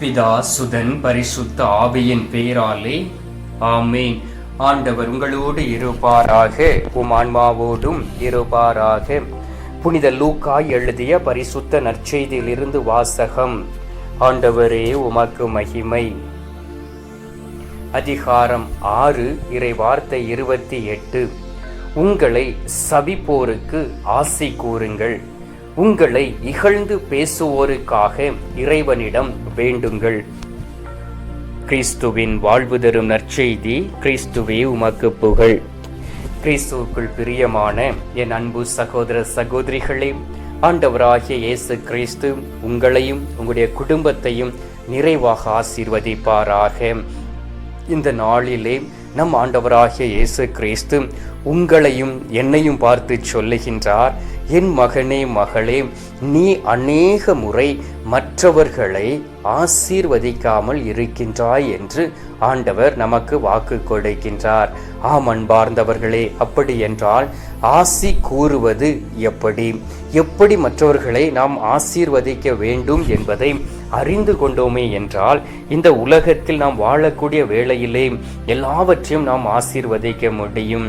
பிதா சுதன் பரிசுத்த ஆவியின் பேராலே ஆமேன். ஆண்டவர் உங்களோடு இருப்பாராக உம் ஆன்மாவோடும் இருப்பாராக. புனித லூக்காய் எழுதிய பரிசுத்த நற்செய்தியிலிருந்து வாசகம் ஆண்டவரே உமக்கு மகிமை. அதிகாரம் ஆறு இறை வார்த்தை இருபத்தி எட்டு. உங்களை சபிப்போருக்கு ஆசை கூறுங்கள். உங்களை இகழ்ந்து பேசுவோருக்காக இறைவனிடம் வேண்டுங்கள். கிறிஸ்துவின் வாழ்வு தரும் நற்செய்தி கிறிஸ்துவே உமக்கு புகழ். கிறிஸ்துவுக்குள் பிரியமான என் அன்பு சகோதர சகோதரிகளே ஆண்டவராகிய இயேசு கிறிஸ்து உங்களையும் உங்களுடைய குடும்பத்தையும் நிறைவாக ஆசீர்வதிப்பாராக. இந்த நாளிலே நம் ஆண்டவராகிய இயேசு கிறிஸ்து உங்களையும் என்னையும் பார்த்து சொல்லுகின்றார் என் மகனே மகளே நீ அநேக முறை மற்றவர்களை ஆசீர்வதிக்காமல் இருக்கின்றாய் என்று ஆண்டவர் நமக்கு வாக்கு கொடுக்கின்றார். ஆம் அன்பார்ந்தவர்களே அப்படி என்றால் ஆசி கூறுவது எப்படி? எப்படி மற்றவர்களை நாம் ஆசீர்வதிக்க வேண்டும் என்பதை அறிந்து கொண்டோமே என்றால் இந்த உலகத்தில் நாம் வாழக்கூடிய வேளையிலே எல்லாவற்றையும் நாம் ஆசீர்வதிக்க முடியும்.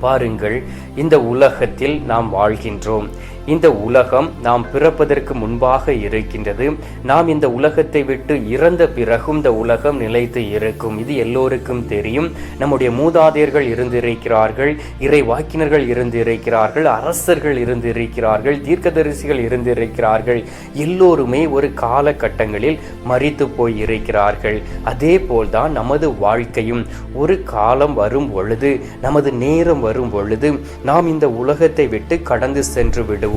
பாருங்கள் இந்த உலகத்தில் நாம் வாழ்கின்றோம். இந்த உலகம் நாம் பிறப்பதற்கு முன்பாக இருக்கின்றது. நாம் இந்த உலகத்தை விட்டு இறந்த பிறகும் இந்த உலகம் நிலைத்து இருக்கும். இது எல்லோருக்கும் தெரியும். நம்முடைய மூதாதையர்கள் இருந்திருக்கிறார்கள் இறை வாக்கினர்கள் இருந்திருக்கிறார்கள் அரசர்கள் இருந்திருக்கிறார்கள் தீர்க்கதரிசிகள் இருந்திருக்கிறார்கள். எல்லோருமே ஒரு காலகட்டங்களில் மறித்து போய் இருக்கிறார்கள் அதே போல்தான் நமது வாழ்க்கையும் ஒரு காலம் வரும் பொழுது நமது நேரம் வரும் பொழுது நாம் இந்த உலகத்தை விட்டு கடந்து சென்று விடுவோம்.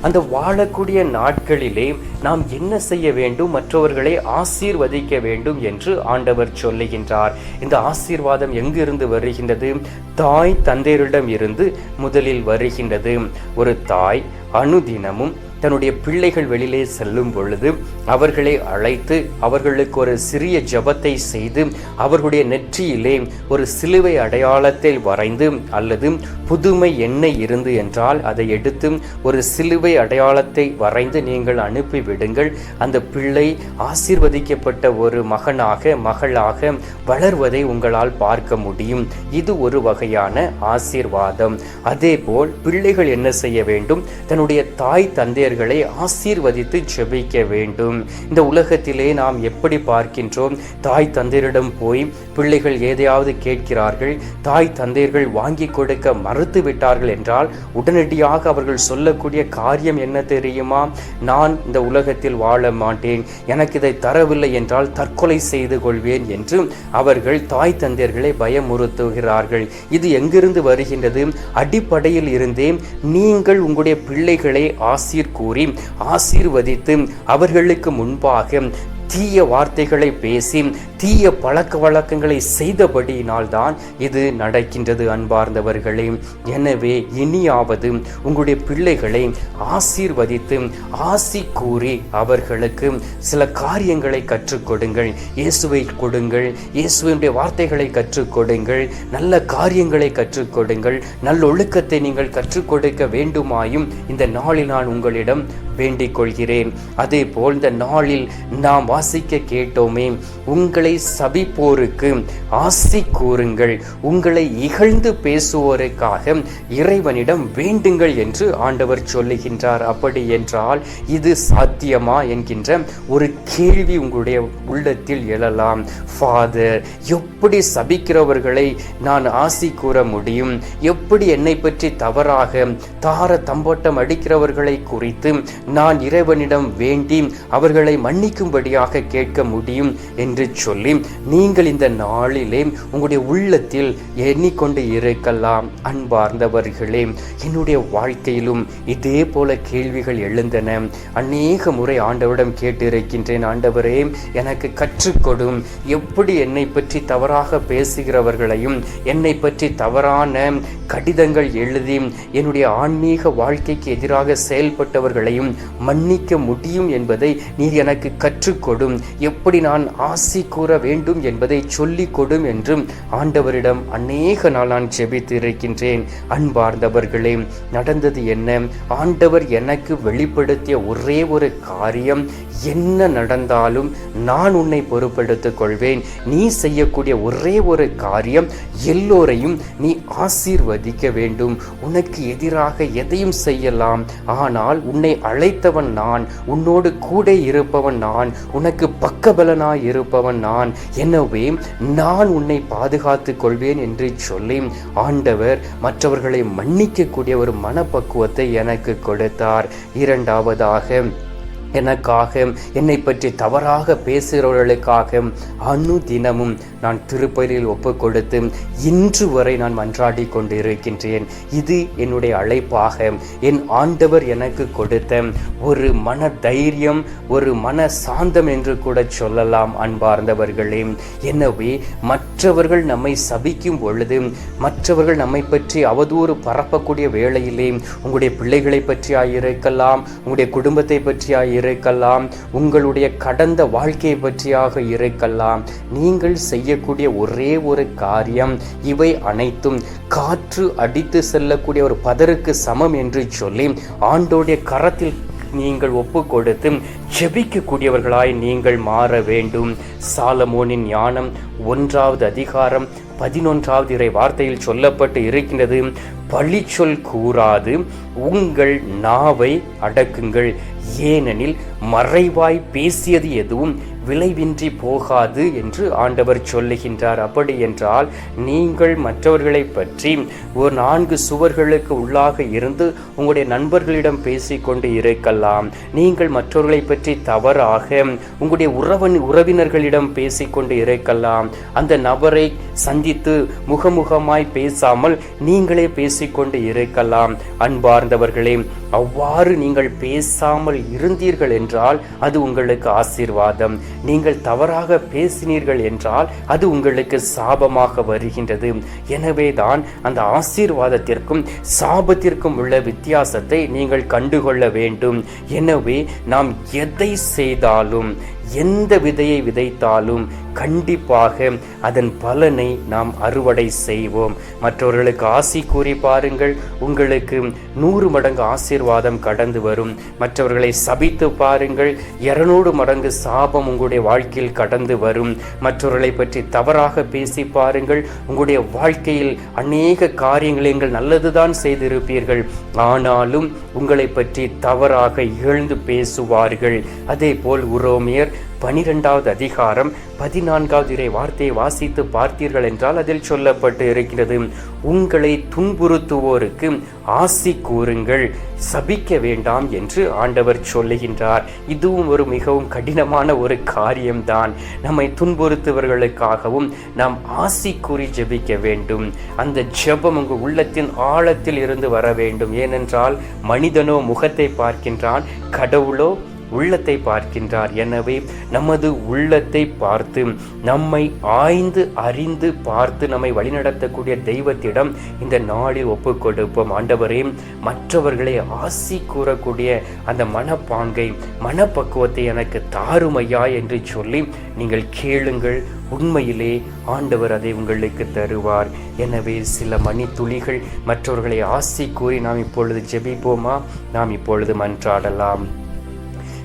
அந்த வாழக்கூடிய நாட்களிலே நாம் என்ன செய்ய வேண்டும்? மற்றவர்களை ஆசீர்வதிக்க வேண்டும் என்று ஆண்டவர் சொல்லுகின்றார். இந்த ஆசீர்வாதம் எங்கிருந்து வருகின்றது? தாய் தந்தையரிடம் இருந்து முதலில் வருகின்றது. ஒரு தாய் அனுதினமும் தன்னுடைய பிள்ளைகள் வெளியிலே செல்லும் பொழுது அவர்களை அழைத்து அவர்களுக்கு ஒரு சிறிய ஜபத்தை செய்து அவர்களுடைய நெற்றியிலே ஒரு சிலுவை அடையாளத்தை வரைந்து அல்லது புதுமை என்ன இருந்து என்றால் அதை எடுத்து ஒரு சிலுவை அடையாளத்தை வரைந்து நீங்கள் அனுப்பிவிடுங்கள் அந்த பிள்ளை ஆசீர்வதிக்கப்பட்ட ஒரு மகனாக மகளாக வளர்வதை உங்களால் பார்க்க முடியும். இது ஒரு வகையான ஆசீர்வாதம். அதேபோல் பிள்ளைகள் என்ன செய்ய வேண்டும்? தன்னுடைய தாய் தந்தையர்களை ஆசீர்வதித்து ஜெபிக்க வேண்டும். இந்த உலகத்திலே நாம் எப்படி பார்க்கின்றோம்? தாய் தந்தையரிடம் போய் பிள்ளைகள் எதையாவது கேட்கிறார்கள் தாய் தந்தையர்கள் வாங்கி கொடுக்க மறுத்து விட்டார்கள் என்றால் உடனடியாக அவர்கள் சொல்லக்கூடிய காரியம் என்ன தெரியுமா? நான் இந்த உலகத்தில் வாழ மாட்டேன் எனக்கு இதை தரவில்லை என்றால் தற்கொலை செய்து கொள்வேன் என்று அவர்கள் தாய் தந்தையர்களை பயமுறுத்துகிறார்கள். இது எங்கிருந்து வருகின்றது? அடிப்படையில் இருந்தே நீங்கள் உங்களுடைய பிள்ளைகளை ஆசீர் கூறி ஆசீர்வதித்து அவர்களுக்கு முன்பாக தீய வார்த்தைகளை பேசி தீய பழக்க வழக்கங்களை செய்தபடியினால்தான் இது நடக்கின்றது அன்பார்ந்தவர்களே. எனவே இனியாவது உங்களுடைய பிள்ளைகளை ஆசீர்வதித்து ஆசி கூறி அவர்களுக்கு சில காரியங்களை கற்றுக் கொடுங்கள் இயேசுவை கொடுங்கள் இயேசுவினுடைய வார்த்தைகளை கற்றுக் கொடுங்கள் நல்ல காரியங்களை கற்றுக் கொடுங்கள் நல்லொழுக்கத்தை நீங்கள் கற்றுக் கொடுக்க வேண்டுமாயும் இந்த நாளில் நான் உங்களிடம் வேண்டிக் கொள்கிறேன். அதே போல் இந்த நாளில் நாம் வாசிக்க கேட்டோமே. உங்களை சபிப்போருக்கு ஆசி கூறுங்கள். உங்களை இகழ்ந்து பேசுவோருக்காக இறைவனிடம் வேண்டுங்கள் என்று ஆண்டவர் சொல்லுகின்றார். அப்படி என்றால் இது சாத்தியமா என்கின்ற ஒரு கேள்வி உங்களுடைய உள்ளத்தில் எழலாம். ஃபாதர் எப்படி சபிக்கிறவர்களை நான் ஆசி கூற முடியும்? எப்படி என்னை பற்றி தவறாக தார தம்போட்டம் அடிக்கிறவர்களை குறித்து நான் இறைவனிடம் வேண்டி அவர்களை மன்னிக்கும்படியாக கேட்க முடியும் என்று சொல்லி நீங்கள் இந்த நாளிலே உங்களுடைய உள்ளத்தில் எண்ணிக்கொண்டு இருக்கலாம் அன்பார்ந்தவர்களே. என்னுடைய வாழ்க்கையிலும் இதே போல கேள்விகள் எழுந்தன. அநேக முறை ஆண்டவரிடம் கேட்டிருக்கின்றேன் ஆண்டவரே எனக்கு கற்றுக்கொடும் எப்படி என்னை பற்றி தவறாக பேசுகிறவர்களையும் என்னை பற்றி தவறான கடிதங்கள் எழுதி என்னுடைய ஆன்மீக வாழ்க்கைக்கு எதிராக செயல்பட்டவர்களையும் மன்னிக்க முடியும் என்பதை நீர் எனக்கு கற்றுக்கொடு கொடும் எப்படி நான் ஆசி கூற வேண்டும் என்பதை சொல்லிக் கொடும் என்றும் ஆண்டவரிடம் அநேக நாள் நான் ஜெபித்து இருக்கின்றேன் அன்பார்ந்தவர்களே நடந்தது என்ன? ஆண்டவர் எனக்கு வெளிப்படுத்திய ஒரே ஒரு காரியம் என்ன நடந்தாலும் நான் உன்னை பொறுப்படுத்திக் கொள்வேன். நீ செய்யக்கூடிய ஒரே ஒரு காரியம் எல்லோரையும் நீ ஆசீர்வதிக்க வேண்டும். உனக்கு எதிராக எதையும் செய்யலாம். ஆனால் உன்னை அழைத்தவன் நான் உன்னோடு கூட இருப்பவன் நான். உனக்கு எனக்கு பக்கபலனாய் இருப்பவன் நான். எனவே நான் உன்னை பாதுகாத்துக் கொள்வேன் என்று சொல்லி ஆண்டவர் மற்றவர்களை மன்னிக்கக்கூடிய ஒரு மனப்பக்குவத்தை எனக்கு கொடுத்தார். இரண்டாவதாக எனக்காக என்னை பற்றி தவறாக பேசுகிறவர்களுக்காக அணு தினமும் நான் திருப்பதியில் ஒப்பு கொடுத்து இன்று வரை நான் மன்றாடி கொண்டிருக்கின்றேன். இது என்னுடைய அழைப்பாக என் ஆண்டவர் எனக்கு கொடுத்த ஒரு மன தைரியம் ஒரு மன சாந்தம் என்று கூட சொல்லலாம் அன்பார்ந்தவர்களே. எனவே மற்றவர்கள் நம்மை சபிக்கும் பொழுது மற்றவர்கள் நம்மை பற்றி அவதூறு பரப்பக்கூடிய வேளையிலே உங்களுடைய பிள்ளைகளை பற்றியாக இருக்கலாம் உங்களுடைய குடும்பத்தை பற்றியாக இருக்கலாம் உங்களுடைய கடந்த வாழ்க்கையை பற்றியாக இருக்கலாம் நீங்கள் செய்யக்கூடிய ஒரே ஒரு காரியம் இவை அனைத்தும் காற்று அடித்து செல்லக்கூடிய ஒரு பதருக்கு சமம் என்று சொல்லி ஆண்டோடைய கரத்தில் நீங்கள் ஒப்பு கொடுத்து ஜெபிக்கக்கூடியவர்களாய் நீங்கள் மாற வேண்டும். சாலமோனின் ஞானம் ஒன்றாவது அதிகாரம் பதினொன்றாவது இறை வார்த்தையில் சொல்லப்பட்டு இருக்கின்றது. பழிச்சொல் கூறாது. உங்கள் நாவை அடக்குங்கள். ஏனெனில் மறைவாய் பேசியது எதுவும் விளைவின்றி போகாது என்று ஆண்டவர் சொல்லுகின்றார். அப்படி என்றால் நீங்கள் மற்றவர்களை பற்றி ஒரு நான்கு சுவர்களுக்கு உள்ளாக இருந்து உங்களுடைய நண்பர்களிடம் பேசிக்கொண்டு இருக்கலாம். நீங்கள் மற்றவர்களை பற்றி தவறாக உங்களுடைய உறவன் உறவினர்களிடம் பேசிக்கொண்டு இருக்கலாம். அந்த நபரை சந்தித்து முகமுகமாய் பேசாமல் நீங்களே பேசிக்கொண்டு இருக்கலாம். அன்பார்ந்தவர்களே அவ்வாறு நீங்கள் பேசாமல் இருந்தீர்கள் என்றால் அது உங்களுக்கு ஆசீர்வாதம். நீங்கள் தவறாக பேசினீர்கள் என்றால் அது உங்களுக்கு சாபமாக வருகின்றது. எனவே தான் அந்த ஆசீர்வாதத்திற்கும் சாபத்திற்கும் உள்ள வித்தியாசத்தை நீங்கள் கண்டுகொள்ள வேண்டும். எனவே நாம் எதை செய்தாலும் எந்த விதையை விதைத்தாலும் கண்டிப்பாக அதன் பலனை நாம் அறுவடை செய்வோம். மற்றவர்களுக்கு ஆசி கூறி பாருங்கள் உங்களுக்கு நூறு மடங்கு ஆசீர்வாதம் கடந்து வரும். மற்றவர்களை சபித்து பாருங்கள் இருநூறு மடங்கு சாபம் உங்களுடைய வாழ்க்கையில் கடந்து வரும். மற்றவர்களை பற்றி தவறாக பேசி பாருங்கள் உங்களுடைய வாழ்க்கையில் அநேக காரியங்களை நீங்கள் நல்லதுதான் செய்திருப்பீர்கள். ஆனாலும் உங்களை பற்றி தவறாக இகழ்ந்து பேசுவார்கள். அதே போல் உரோமியர் பனிரெண்டாவது அதிகாரம் பதினான்காவது இறை வார்த்தையை வாசித்து பார்த்தீர்கள் என்றால் அதில் சொல்லப்பட்டு இருக்கிறது உங்களை துன்புறுத்துவோருக்கு ஆசி கூறுங்கள் சபிக்க வேண்டாம் என்று ஆண்டவர் சொல்லுகின்றார். இதுவும் ஒரு மிகவும் கடினமான ஒரு காரியம்தான். நம்மை துன்புறுத்துவர்களுக்காகவும் நாம் ஆசி கூறி ஜெபிக்க வேண்டும். அந்த ஜெபம் உங்கள் உள்ளத்தின் ஆழத்தில் இருந்து வர வேண்டும். ஏனென்றால் மனிதனோ முகத்தை பார்க்கின்றான் கடவுளோ உள்ளத்தை பார்க்கின்றார். எனவே நமது உள்ளத்தை பார்த்து நம்மை ஆய்ந்து அறிந்து பார்த்து நம்மை வழிநடத்தக்கூடிய தெய்வத்திடம் இந்த நாளில் ஒப்பு கொடுப்போம் ஆண்டவரே மற்றவர்களை ஆசி கூறக்கூடிய அந்த மனப்பாங்கை மனப்பக்குவத்தை எனக்கு தாருமையா என்று சொல்லி நீங்கள் கேளுங்கள். உண்மையிலே ஆண்டவர் அதை உங்களுக்கு தருவார். எனவே சில மணி துளிகள் மற்றவர்களை ஆசி கூறி நாம் இப்பொழுது ஜெபிப்போமா? நாம் இப்பொழுது மன்றாடலாம்.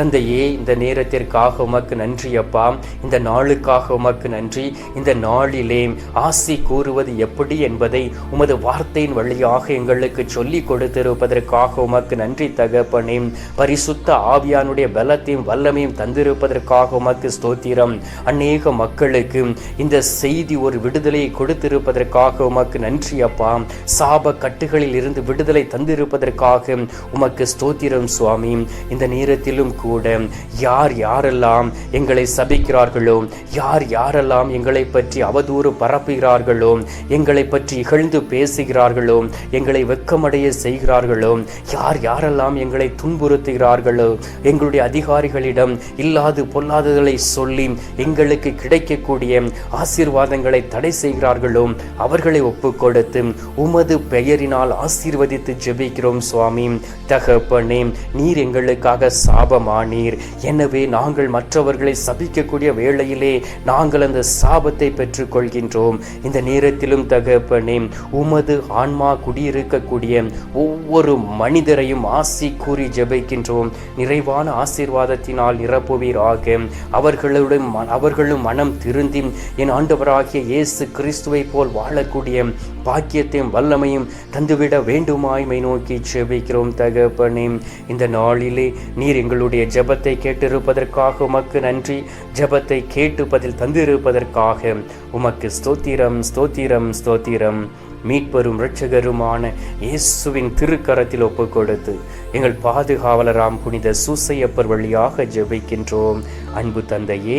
தந்தையே இந்த நேரத்திற்காக உமக்கு நன்றி அப்பா. இந்த நாளுக்காக உமக்கு நன்றி. இந்த நாளிலே ஆசி கூறுவது எப்படி என்பதை உமது வார்த்தையின் வழியாக எங்களுக்கு சொல்லி கொடுத்திருப்பதற்காக உமக்கு நன்றி தகப்பனே. பரிசுத்த ஆவியானுடைய பலத்தையும் வல்லமையும் தந்திருப்பதற்காக உமக்கு ஸ்தோத்திரம். அநேக மக்களுக்கு இந்த செய்தி ஒரு விடுதலையை கொடுத்திருப்பதற்காக உமக்கு நன்றி அப்பா. சாப கட்டுகளில் இருந்து விடுதலை தந்திருப்பதற்காக உமக்கு ஸ்தோத்திரம் சுவாமி. இந்த நேரத்திலும் கூட கூட யார் யாரெல்லாம் எங்களை சபிக்கிறார்களோ யார் யாரெல்லாம் எங்களை பற்றி அவதூறு பரப்புகிறார்களோ எங்களை பற்றி இகழ்ந்து பேசுகிறார்களோ எங்களை வெக்கமடைய செய்கிறார்களோ யார் யாரெல்லாம் எங்களை துன்புறுத்துகிறார்களோ எங்களுடைய அதிகாரிகளிடம் இல்லாது பொல்லாததை சொல்லி எங்களுக்கு கிடைக்கக்கூடிய ஆசீர்வாதங்களை தடை செய்கிறார்களோ அவர்களை ஒப்பு கொடுத்து உமது பெயரினால் ஆசீர்வதித்து ஜெபிக்கிறோம் சுவாமி. தகப்பனே நீர் எங்களுக்காக சாபமானீர் எனவே நாங்கள் மற்றவர்களை சபிக்கக்கூடிய வேளையிலே நாங்கள் அந்த சாபத்தை பெற்றுக்கொள்கின்றோம். இந்த நேரத்திலும் தகப்பனே உமது ஆன்மா குடியிருக்கக்கூடிய ஒவ்வொரு மனிதரையும் ஆசி கூறி ஜெபிக்கின்றோம். நிறைவான ஆசீர்வாதத்தினால் நிரப்புவீராக. அவர்களுடன் அவர்களும் மனம் திருந்தி என் ஆண்டவராகிய இயேசு கிறிஸ்துவை போல் வாழக்கூடிய பாக்கியத்தையும் வல்லமையும் தந்துவிட வேண்டுமாய்மை நோக்கி ஜெபிக்கிறோம் தகப்பனே. இந்த நாளிலே நீர் எங்களுடைய ஜெபத்தை கேட்டிருப்பதற்காக உமக்கு நன்றி. ஜெபத்தை கேட்டு பதில் தந்திருப்பதற்காக உமக்கு ஸ்தோத்திரம் ஸ்தோத்திரம் ஸ்தோத்திரம். மீட்பெரும் இரட்சகருமான இயேசுவின் திருக்கரத்தில் ஒப்பு கொடுத்து எங்கள் பாதுகாவலராம் புனித சூசையப்பர் வழியாக ஜெபிக்கின்றோம். அன்பு தந்தையே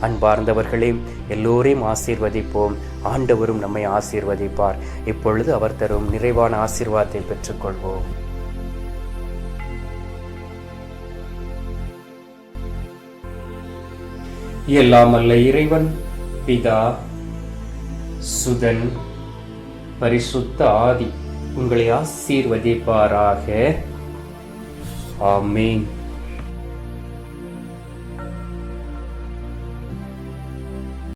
அன்பார்ந்தவர்களே எல்லோரையும் ஆசீர்வதிப்போம். ஆண்டவரும் நம்மை ஆசீர்வதிப்பார். இப்பொழுது அவர் தரும் நிறைவான ஆசீர்வாதத்தை பெற்றுக்கொள்வோம். எல்லாம் அல்ல இறைவன் பிதா சுதன் பரிசுத்த ஆதி உங்களை ஆசீர்வதிப்பாராக. ஆமீன்.